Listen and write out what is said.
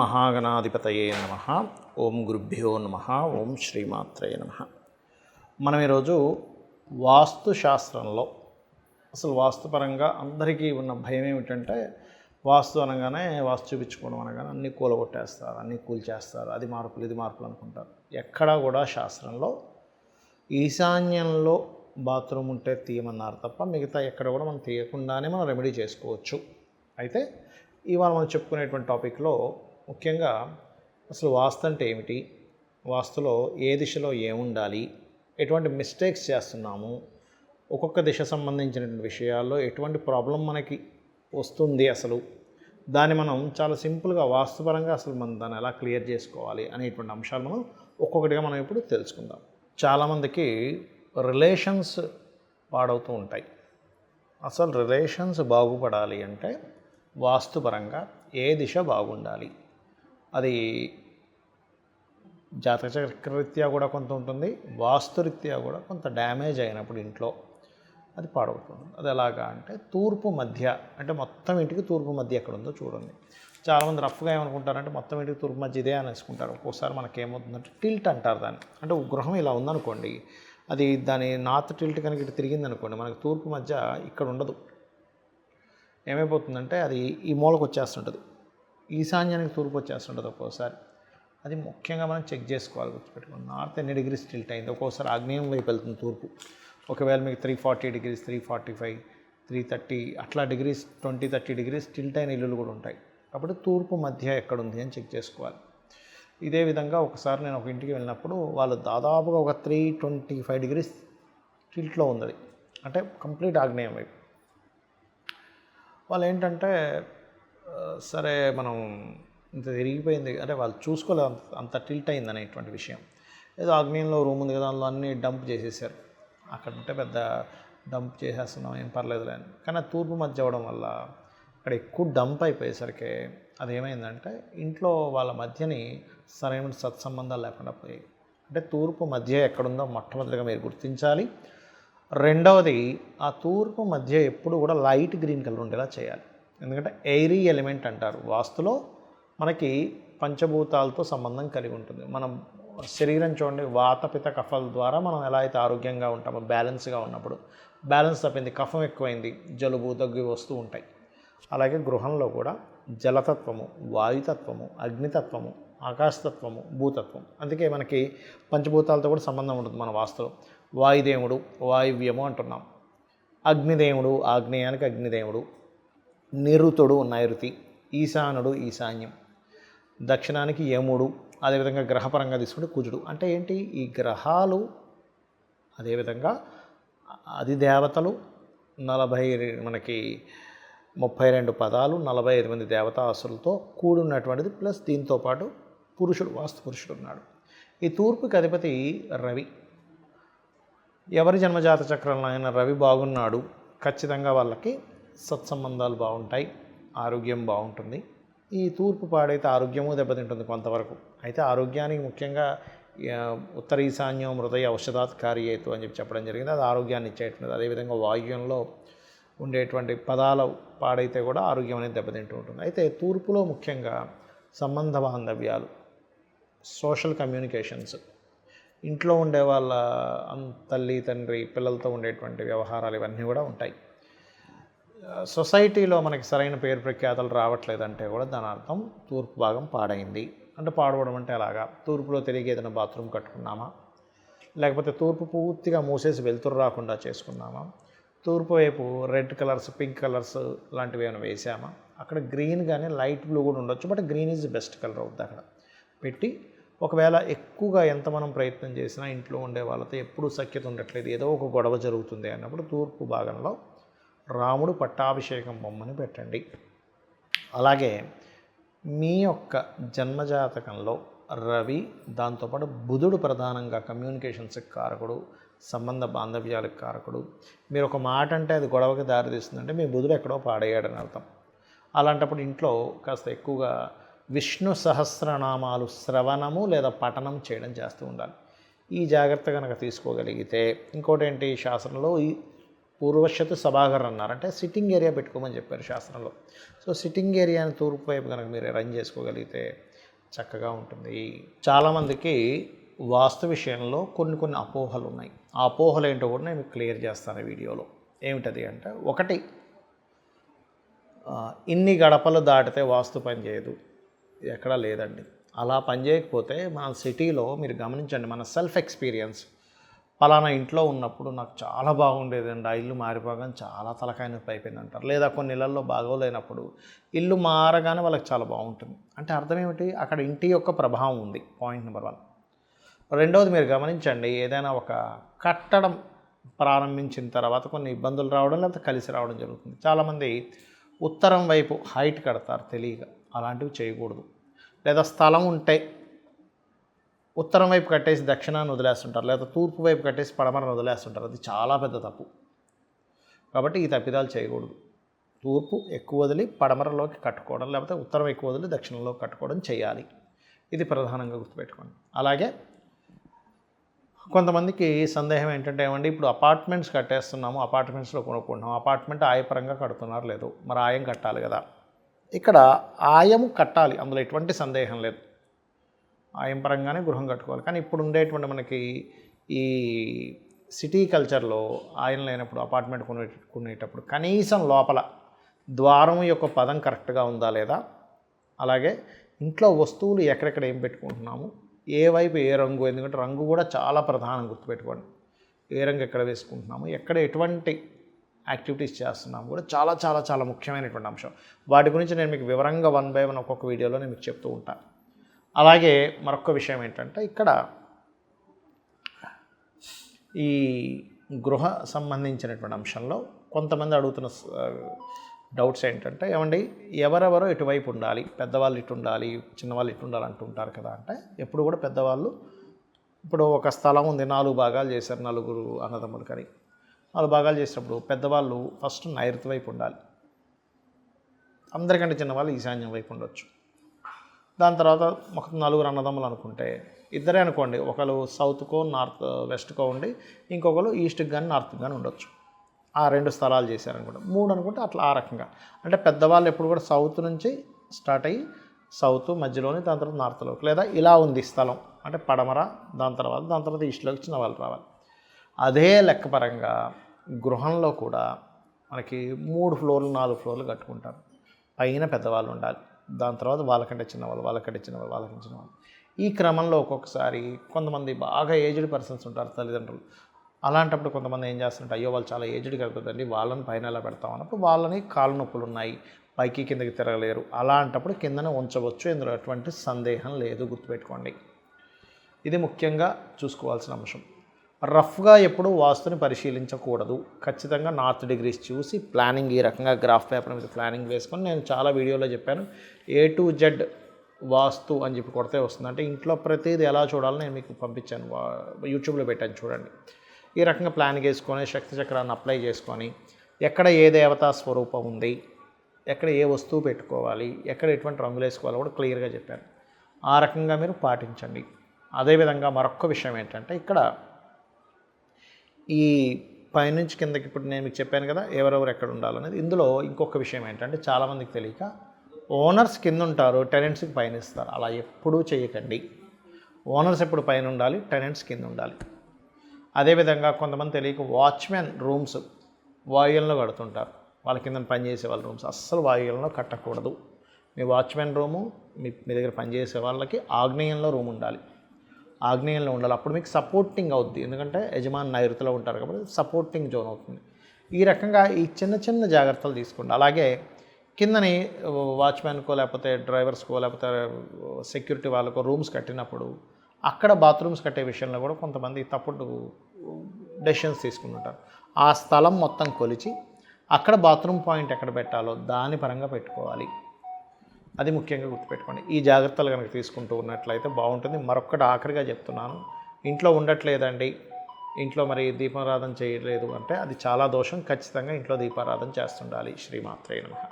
మహాగణాధిపతయే నమ. ఓం గురుభ్యో నమ. ఓం శ్రీమాత్రయ నమ. మనం ఈరోజు వాస్తు శాస్త్రంలో అసలు వాస్తుపరంగా అందరికీ ఉన్న భయం ఏమిటంటే వాస్తు అనగానే వాస్తు చూపించుకోవడం అనగానే అన్నీ కూలగొట్టేస్తారు అన్నీ కూల్చేస్తారు అది మార్పులు ఇది మార్పులు అనుకుంటారు. ఎక్కడా కూడా శాస్త్రంలో ఈశాన్యంలో బాత్రూమ్ ఉంటే తీయమన్నారు తప్ప మిగతా ఎక్కడ కూడా మనం తీయకుండానే మనం రెమెడీ చేసుకోవచ్చు. అయితే ఇవాళ మనం చెప్పుకునేటువంటి టాపిక్లో ముఖ్యంగా అసలు వాస్తు అంటే ఏమిటి? వాస్తులో ఏ దిశలో ఏముండాలి? ఎటువంటి మిస్టేక్స్ చేస్తున్నాము? ఒక్కొక్క దిశ సంబంధించినటువంటి విషయాల్లో ఎటువంటి ప్రాబ్లం మనకి వస్తుంది అసలు? దాన్ని మనం చాలా సింపుల్గా వాస్తుపరంగా అసలు మనం దాన్ని ఎలా క్లియర్ చేసుకోవాలి అనేటువంటి అంశాలు మనం ఒక్కొక్కటిగా మనం ఇప్పుడు తెలుసుకుందాం. చాలామందికి రిలేషన్స్ పాడవుతూ ఉంటాయి. అసలు రిలేషన్స్ బాగుపడాలి అంటే వాస్తుపరంగా ఏ దిశ బాగుండాలి? అది జాతక చక్రరీత్యా కూడా కొంత ఉంటుంది. వాస్తురీత్యా కూడా కొంత డ్యామేజ్ అయినప్పుడు ఇంట్లో అది పాడవుతుంది. అది ఎలాగా అంటే తూర్పు మధ్య అంటే మొత్తం ఇంటికి తూర్పు మధ్య ఎక్కడ ఉందో చూడండి. చాలామంది రఫ్గా ఏమనుకుంటారంటే మొత్తం ఇంటికి తూర్పు మధ్య ఇదే అనేసుకుంటారు. ఒక్కోసారి మనకి ఏమవుతుందంటే టిల్ట్ అంటారు దాన్ని. అంటే గృహం ఇలా ఉందనుకోండి అది దాని నార్త్ టిల్ట్ కనుక ఇటు తిరిగింది అనుకోండి మనకి తూర్పు మధ్య ఇక్కడ ఉండదు. ఏమైపోతుందంటే అది ఈ మూలకు వచ్చేస్తుంటుంది ఈశాన్యానికి తూర్పు వచ్చేస్తుంటుంది ఒక్కోసారి. అది ముఖ్యంగా మనం చెక్ చేసుకోవాలి గుర్తుపెట్టుకోండి. నార్త్ ఎన్ని డిగ్రీస్ టిల్ట్ అయింది? ఒక్కోసారి ఆగ్నేయం వైపు వెళ్తుంది తూర్పు. ఒకవేళ మీకు three forty degrees three forty five three thirty అట్లా degrees twenty thirty degrees tilt అయిన ఇల్లులు కూడా ఉంటాయి. కాబట్టి తూర్పు మధ్య ఎక్కడుంది అని చెక్ చేసుకోవాలి. ఇదే విధంగా ఒకసారి నేను ఒక ఇంటికి వెళ్ళినప్పుడు వాళ్ళు దాదాపుగా ఒక త్రీ ట్వంటీ ఫైవ్ డిగ్రీస్ టిల్ట్లో ఉంది అంటే కంప్లీట్ ఆగ్నేయం వైపు. వాళ్ళు ఏంటంటే సరే మనం ఇంత తిరిగిపోయింది. అంటే వాళ్ళు చూసుకోలేదు అంత అంత టిల్ట్ అయింది అనేటువంటి విషయం. ఏదో ఆగ్నేయంలో రూమ్ ఉంది కదా అందులో అన్నీ డంప్ చేసేసారు. అక్కడ ఉంటే పెద్ద డంప్ చేసేస్తున్నాం ఏం పర్లేదులే అని. కానీ తూర్పు మధ్య అవ్వడం వల్ల అక్కడ ఎక్కువ డంప్ అయిపోయేసరికి అదేమైందంటే ఇంట్లో వాళ్ళ మధ్యని సరైన సత్సంబంధాలు లేకుండా పోయాయి. అంటే తూర్పు మధ్య ఎక్కడుందో మొట్టమొదటిగా మీరు గుర్తించాలి. రెండవది ఆ తూర్పు మధ్య ఎప్పుడు కూడా లైట్ గ్రీన్ కలర్ ఉండేలా చేయాలి. ఎందుకంటే ఎయిరీ ఎలిమెంట్ అంటారు. వాస్తులో మనకి పంచభూతాలతో సంబంధం కలిగి ఉంటుంది. మనం శరీరం చూడండి వాతపిత కఫాల ద్వారా మనం ఎలా అయితే ఆరోగ్యంగా ఉంటామో బ్యాలెన్స్గా ఉన్నప్పుడు బ్యాలెన్స్ తప్పింది కఫం ఎక్కువైంది జలుబు దగ్గు వస్తూ ఉంటాయి. అలాగే గృహంలో కూడా జలతత్వము వాయుతత్వము అగ్నితత్వము ఆకాశతత్వము భూతత్వం అందుకే మనకి పంచభూతాలతో కూడా సంబంధం ఉంటుంది మన వాస్తులో. వాయుదేవుడు వాయువ్యము అంటున్నాం. అగ్నిదేవుడు ఆగ్నేయానికి అగ్నిదేవుడు నిరుతుడు నైరుతి ఈశానుడు ఈశాన్యం. దక్షిణానికి యముడు అదేవిధంగా గ్రహపరంగా తీసుకుంటే కుజుడు. అంటే ఏంటి? ఈ గ్రహాలు అదేవిధంగా అది దేవతలు నలభై మనకి ముప్పై రెండు పదాలు నలభై ఐదు మంది దేవతాసులతో కూడున్నటువంటిది ప్లస్ దీంతో పాటు పురుషుడు వాస్తు పురుషుడు ఉన్నాడు. ఈ తూర్పుకి అధిపతి రవి. ఎవరి జన్మజాత చక్రంలో ఆయన రవి బాగున్నాడు ఖచ్చితంగా వాళ్ళకి సత్సంబంధాలు బాగుంటాయి ఆరోగ్యం బాగుంటుంది. ఈ తూర్పు పాడైతే ఆరోగ్యము దెబ్బతింటుంది కొంతవరకు. అయితే ఆరోగ్యానికి ముఖ్యంగా ఉత్తర ఈశాన్యం హృదయ ఔషధాత్ కార్యేతు అని చెప్పి చెప్పడం జరిగింది. అది ఆరోగ్యాన్ని ఇచ్చేటువంటిది. అదేవిధంగా వాయువ్యంలో ఉండేటువంటి పదాల పాడైతే కూడా ఆరోగ్యం అనేది దెబ్బతింటూ ఉంటుంది. అయితే తూర్పులో ముఖ్యంగా సంబంధ బాంధవ్యాలు సోషల్ కమ్యూనికేషన్స్ ఇంట్లో ఉండే వాళ్ళ తల్లి తండ్రి పిల్లలతో ఉండేటువంటి వ్యవహారాలు ఇవన్నీ కూడా ఉంటాయి. సొసైటీలో మనకి సరైన పేరు ప్రఖ్యాతలు రావట్లేదంటే కూడా దాని అర్థం తూర్పు భాగం పాడైంది. అంటే పాడవడం అంటే అలాగా? తూర్పులో తిరిగి ఏదైనా బాత్రూమ్ కట్టుకున్నామా? లేకపోతే తూర్పు పూర్తిగా మూసేసి వెలుతురు రాకుండా చేసుకున్నామా? తూర్పు వైపు రెడ్ కలర్స్ పింక్ కలర్స్ లాంటివి ఏమైనా వేసామా? అక్కడ గ్రీన్ కానీ లైట్ బ్లూ కూడా ఉండొచ్చు but green is best colour అవుద్ది అక్కడ. పెట్టి ఒకవేళ ఎక్కువగా ఎంత మనం ప్రయత్నం చేసినా ఇంట్లో ఉండే వాళ్ళతో ఎప్పుడూ సఖ్యత ఉండట్లేదు. ఏదో ఒక గొడవ జరుగుతుంది అన్నప్పుడు తూర్పు భాగంలో రాముడు పట్టాభిషేకం బొమ్మని పెట్టండి. అలాగే మీ యొక్క జన్మజాతకంలో రవి దాంతోపాటు బుధుడు ప్రధానంగా కమ్యూనికేషన్స్కి కారకుడు సంబంధ బాంధవ్యాలకు కారకుడు. మీరు ఒక మాట అంటే అది గొడవకి దారితీస్తుందంటే మీ బుధుడు ఎక్కడో పాడయ్యాడని అర్థం. అలాంటప్పుడు ఇంట్లో కాస్త ఎక్కువగా విష్ణు సహస్రనామాలు శ్రవణము లేదా పఠనం చేయడం చేస్తూ ఉండాలి. ఈ జాగ్రత్త కనుక తీసుకోగలిగితే ఇంకోటి ఏంటి శాస్త్రంలో ఈ పూర్వశతు సభాగర్ అన్నారు. అంటే సిట్టింగ్ ఏరియా పెట్టుకోమని చెప్పారు శాస్త్రంలో. సో సిట్టింగ్ ఏరియాని తూర్పు వైపు కనుక మీరు అరేంజ్ చేసుకోగలిగితే చక్కగా ఉంటుంది. చాలామందికి వాస్తు విషయంలో కొన్ని కొన్ని అపోహలు ఉన్నాయి. ఆ అపోహలు ఏంటో కూడా నేను క్లియర్ చేస్తాను వీడియోలో. ఏమిటది అంటే ఒకటి ఇన్ని గడపలు దాటితే వాస్తు పని చేయదు. ఎక్కడా లేదండి. అలా పని చేయకపోతే మన సిటీలో మీరు గమనించండి మన సెల్ఫ్ ఎక్స్పీరియన్స్ పలానా ఇంట్లో ఉన్నప్పుడు నాకు చాలా బాగుండేదండి. ఆ ఇల్లు మారిపోగానే చాలా తలకాయ నొప్పి అయిపోయింది అంటారు లేదా కొన్ని ఇళ్ళలో బాగోలేనప్పుడు ఇల్లు మారగానే వాళ్ళకి చాలా బాగుంటుంది. అంటే అర్థం ఏమిటి? అక్కడ ఇంటి యొక్క ప్రభావం ఉంది. Point number one. రెండవది మీరు గమనించండి ఏదైనా ఒక కట్టడం ప్రారంభించిన తర్వాత కొన్ని ఇబ్బందులు రావడం లేకపోతే కలిసి రావడం జరుగుతుంది. చాలామంది ఉత్తరం వైపు హైట్ కడతారు తెలియక. అలాంటివి చేయకూడదు. లేదా స్థలం ఉంటే ఉత్తరం వైపు కట్టేసి దక్షిణాన్ని వదిలేస్తుంటారు లేదా తూర్పు వైపు కట్టేసి పడమరను వదిలేస్తుంటారు. అది చాలా పెద్ద తప్పు. కాబట్టి ఈ తప్పిదాలు చేయకూడదు. తూర్పు ఎక్కువ వదిలి పడమరలోకి కట్టుకోవడం లేకపోతే ఉత్తరం ఎక్కువ వదిలి దక్షిణంలో కట్టుకోవడం చేయాలి. ఇది ప్రధానంగా గుర్తుపెట్టుకోండి. అలాగే కొంతమందికి సందేహం ఏంటంటే ఏమండి ఇప్పుడు అపార్ట్మెంట్స్ కట్టేస్తున్నాము అపార్ట్మెంట్స్లో కొనుక్కుంటున్నాం అపార్ట్మెంట్ ఆయపరంగా కడుతున్నారు లేదు. మరి ఆయం కట్టాలి కదా. ఇక్కడ ఆయం కట్టాలి అందులో ఎటువంటి సందేహం లేదు. ఆయం పరంగానే గృహం కట్టుకోవాలి. కానీ ఇప్పుడు ఉండేటువంటి మనకి ఈ సిటీ కల్చర్లో ఆయన లేనప్పుడు అపార్ట్మెంట్ కొనే కొనేటప్పుడు కనీసం లోపల ద్వారం యొక్క పదం కరెక్ట్గా ఉందా లేదా? అలాగే ఇంట్లో వస్తువులు ఎక్కడెక్కడ ఏం పెట్టుకుంటున్నాము? ఏ వైపు ఏ రంగు? ఎందుకంటే రంగు కూడా చాలా ప్రధానం గుర్తుపెట్టుకోండి. ఏ రంగు ఎక్కడ వేసుకుంటున్నాము? ఎక్కడ ఎటువంటి యాక్టివిటీస్ చేస్తున్నాము? కూడా చాలా చాలా చాలా ముఖ్యమైనటువంటి అంశం. వాటి గురించి నేను మీకు వివరంగా వన్ బై వన్ ఒక్కొక్క వీడియోలో నేను మీకు చెప్తూ ఉంటాను అలాగే మరొక విషయం ఏంటంటే ఇక్కడ ఈ గృహ సంబంధించినటువంటి అంశంలో కొంతమంది అడుగుతున్న డౌట్స్ ఏంటంటే ఏమండి ఎవరెవరో ఇటువైపు ఉండాలి పెద్దవాళ్ళు ఇటు ఉండాలి చిన్నవాళ్ళు ఇటు ఉండాలి అంటుంటారు కదా అంటే ఎప్పుడు కూడా పెద్దవాళ్ళు ఇప్పుడు ఒక స్థలం ఉంది నాలుగు భాగాలు చేశారు నలుగురు అన్నదమ్ములు కానీ నాలుగు భాగాలు చేసినప్పుడు పెద్దవాళ్ళు ఫస్ట్ నైరుతి వైపు ఉండాలి. అందరికంటే చిన్నవాళ్ళు ఈశాన్యం వైపు ఉండొచ్చు. దాని తర్వాత ఒక నలుగురు అన్నదమ్ములు అనుకుంటే ఇద్దరే అనుకోండి. ఒకరు సౌత్కో నార్త్ వెస్ట్కో ఉండి ఇంకొకరు ఈస్ట్కి కానీ నార్త్కి కానీ ఉండొచ్చు. ఆ రెండు స్థలాలు చేశారనుకుంటే మూడు అనుకుంటే అట్లా ఆ రకంగా. అంటే పెద్దవాళ్ళు ఎప్పుడు కూడా సౌత్ నుంచి స్టార్ట్ అయ్యి సౌత్ మధ్యలోని దాని తర్వాత నార్త్లోకి లేదా ఇలా ఉంది స్థలం. అంటే పడమర దాని తర్వాత దాని తర్వాత ఈస్ట్లోకి చిన్న వాళ్ళు రావాలి. అదే లెక్క పరంగా గృహంలో కూడా మనకి మూడు ఫ్లోర్లు నాలుగు ఫ్లోర్లు కట్టుకుంటారు. పైన పెద్దవాళ్ళు ఉండాలి. దాని తర్వాత వాళ్ళకంటే చిన్నవాళ్ళు వాళ్ళకంటే చిన్నవాళ్ళు వాళ్ళకంటే చిన్నవాళ్ళు. ఈ క్రమంలో ఒక్కొక్కసారి కొంతమంది బాగా ఏజ్డ్ పర్సన్స్ ఉంటారు తల్లిదండ్రులు. అలాంటప్పుడు కొంతమంది ఏం చేస్తుంటారు అయ్యో వాళ్ళు చాలా ఏజ్డ్ కలుగుతుందండి వాళ్ళని పైన ఎలా పెడతాం అన్నప్పుడు వాళ్ళని కాళ్ళ నొప్పులు ఉన్నాయి పైకి కిందకి తిరగలేరు. అలాంటప్పుడు కిందనే ఉంచవచ్చు ఇందులో ఎటువంటి సందేహం లేదు గుర్తుపెట్టుకోండి. ఇది ముఖ్యంగా చూసుకోవాల్సిన అంశం. రఫ్గా ఎప్పుడు వాస్తుని పరిశీలించకూడదు. ఖచ్చితంగా నార్త్ డిగ్రీస్ చూసి ప్లానింగ్ ఈ రకంగా గ్రాఫ్ పేపర్ మీద ప్లానింగ్ వేసుకొని నేను చాలా వీడియోలో చెప్పాను. ఏ టు జెడ్ వాస్తు అని చెప్పి కొడితే వస్తుంది. అంటే ఇంట్లో ప్రతిదీ ఎలా చూడాలో నేను మీకు పంపించాను. యూట్యూబ్లో పెట్టాను చూడండి. ఈ రకంగా ప్లాన్ వేసుకొని శక్తి చక్రాన్ని అప్లై చేసుకొని ఎక్కడ ఏ దేవతా స్వరూపం ఉంది ఎక్కడ ఏ వస్తువు పెట్టుకోవాలి ఎక్కడ ఎటువంటి రంగులు వేసుకోవాలో కూడా క్లియర్గా చెప్పాను. ఆ రకంగా మీరు పాటించండి. అదేవిధంగా మరొక విషయం ఏంటంటే ఇక్కడ ఈ పైనుంచి కిందకి ఇప్పుడు నేను మీకు చెప్పాను కదా ఎవరెవరు ఎక్కడ ఉండాలనేది ఇందులో ఇంకొక విషయం ఏంటంటే చాలామందికి తెలియక ఓనర్స్ కింద ఉంటారు టెనెంట్స్కి పైన ఇస్తారు. అలా ఎప్పుడూ చేయకండి. ఓనర్స్ ఎప్పుడు పైన ఉండాలి టెనెంట్స్ కింద ఉండాలి. అదేవిధంగా కొంతమంది తెలియక వాచ్మెన్ రూమ్స్ వాయువుల్లో కడుతుంటారు. వాళ్ళ కింద పనిచేసే వాళ్ళ రూమ్స్ అస్సలు వాయువుల్లో కట్టకూడదు. మీ వాచ్మెన్ రూము మీ మీ దగ్గర పనిచేసే వాళ్ళకి ఆగ్నేయంలో రూమ్ ఉండాలి. ఆగ్నేయంలో ఉండాలి. అప్పుడు మీకు సపోర్టింగ్ అవుద్ది. ఎందుకంటే యజమాని నైరుతిలో ఉంటారు కాబట్టి సపోర్టింగ్ జోన్ అవుతుంది. ఈ రకంగా ఈ చిన్న చిన్న జాగ్రత్తలు తీసుకోండి. అలాగే కిందని వాచ్మెన్కో లేకపోతే డ్రైవర్స్కో లేకపోతే సెక్యూరిటీ వాళ్ళకో రూమ్స్ కట్టినప్పుడు అక్కడ బాత్రూమ్స్ కట్టే విషయంలో కూడా కొంతమంది తప్పుడు డెసిషన్స్ తీసుకుంటుంటారు. ఆ స్థలం మొత్తం కొలిచి అక్కడ బాత్రూమ్ పాయింట్ ఎక్కడ పెట్టాలో దాని పరంగా పెట్టుకోవాలి. అది ముఖ్యంగా గుర్తుపెట్టుకోండి. ఈ జాగ్రత్తలు కనుక తీసుకుంటూ ఉన్నట్లయితే బాగుంటుంది. మరొక్కటి ఆఖరిగా చెప్తున్నాను. ఇంట్లో ఉండట్లేదండి. ఇంట్లో మరి దీపారాధన చేయలేదు అంటే అది చాలా దోషం. ఖచ్చితంగా ఇంట్లో దీపారాధన చేస్తుండాలి. శ్రీమాత్రే నమః.